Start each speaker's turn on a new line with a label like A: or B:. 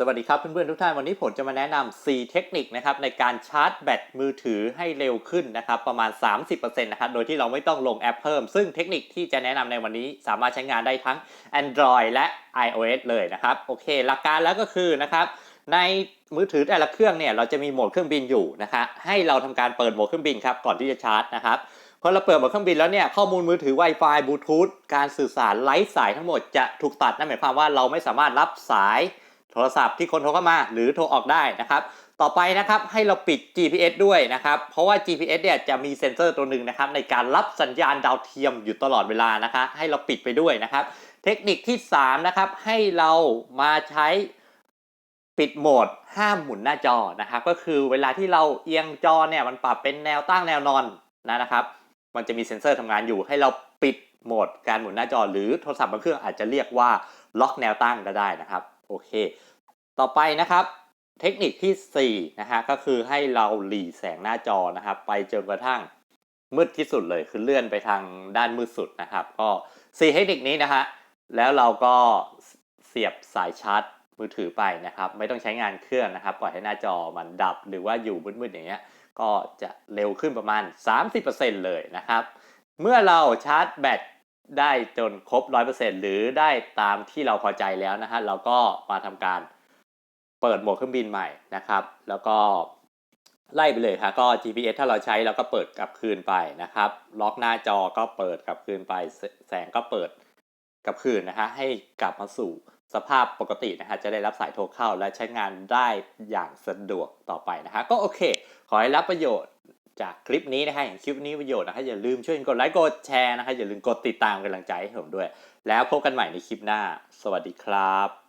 A: สวัสดีครับเพื่อนๆทุกท่านวันนี้ผมจะมาแนะนำ 4 เทคนิคนะครับในการชาร์จแบตมือถือให้เร็วขึ้นนะครับประมาณ 30%นะครับโดยที่เราไม่ต้องลงแอปเพิ่ม ซึ่งเทคนิคที่จะแนะนำในวันนี้สามารถใช้งานได้ทั้ง Android และ iOS เลยนะครับโอเคหลักการแล้วก็คือนะครับในมือถือแต่ละเครื่องเนี่ยเราจะมีโหมดเครื่องบินอยู่นะคะให้เราทำการเปิดโหมดเครื่องบินครับก่อนที่จะชาร์จนะครับพอเราเปิดโหมดเครื่องบินแล้วเนี่ยข้อมูลมือถือ Wi-Fi บลูทูธการสื่อสารไร้สายทั้งหมดจะถูกตัดนั่นหมายความว่าเราไม่สามารถรับสาย ทรศัพท์ที่คนโทรเข้ามาหรือโทรออกได้นะครับ ต่อไปนะครับให้เราปิด GPS ด้วยนะครับ เพราะว่า GPS เนี่ยจะมีเซ็นเซอร์ตัวหนึ่งนะครับในการรับสัญญาณดาวเทียมอยู่ตลอดเวลานะคะให้เราปิดไปด้วยนะครับ เทคนิคที่3นะครับให้เรามาใช้ปิดโหมดห้ามหมุนหน้าจอนะครับ ก็คือเวลาที่เราเอียงจอเนี่ยมันปรับเป็นแนวตั้งแนวนอนนะครับ มันจะมีเซ็นเซอร์ทำงานอยู่ ให้เราปิดโหมดการหมุนหน้าจอ หรือโทรศัพท์บางเครื่องอาจจะเรียกว่าล็อกแนวตั้งก็ได้นะครับ โอเค ต่อไปนะครับ เทคนิคที่4นะฮะก็คือให้เราหลีแสงหน้าจอนะครับไปจนกระทั่งมืดที่สุดเลยคือเลื่อนไปทางด้านมืดสุดนะครับ ก็4เทคนิคนี้นะฮะแล้วเราก็เสียบสายชาร์จมือถือไปนะครับ ไม่ต้องใช้งานเครื่องนะครับปล่อยให้หน้าจอมันดับหรือว่าอยู่มืดๆอย่างเงี้ยก็จะเร็วขึ้นประมาณ 30%เลยนะครับ เมื่อเราชาร์จแบตได้จนครบ 100%หรือได้ตามที่เราพอใจแล้วนะฮะเราก็มาทำการ เปิดโหมดเครื่องบินใหม่นะครับ แล้วก็ไล่ไปเลยครับก็ GPS ถ้าเราใช้เราก็เปิดกลับคืนไปนะครับ ล็อกหน้าจอก็เปิดกลับคืนไป แสงก็เปิดกลับคืนนะฮะให้กลับมาสู่สภาพปกตินะฮะจะได้รับสายโทรเข้าและใช้งานได้อย่างสะดวกต่อไปนะฮะก็โอเค ขอให้รับประโยชน์จากคลิปนี้นะฮะเห็นคลิปนี้ประโยชน์นะฮะอย่าลืมช่วยกดไลค์กดแชร์นะฮะอย่าลืมกดติดตามกำลังใจให้ผมด้วย แล้วพบกันใหม่ในคลิปหน้า สวัสดีครับ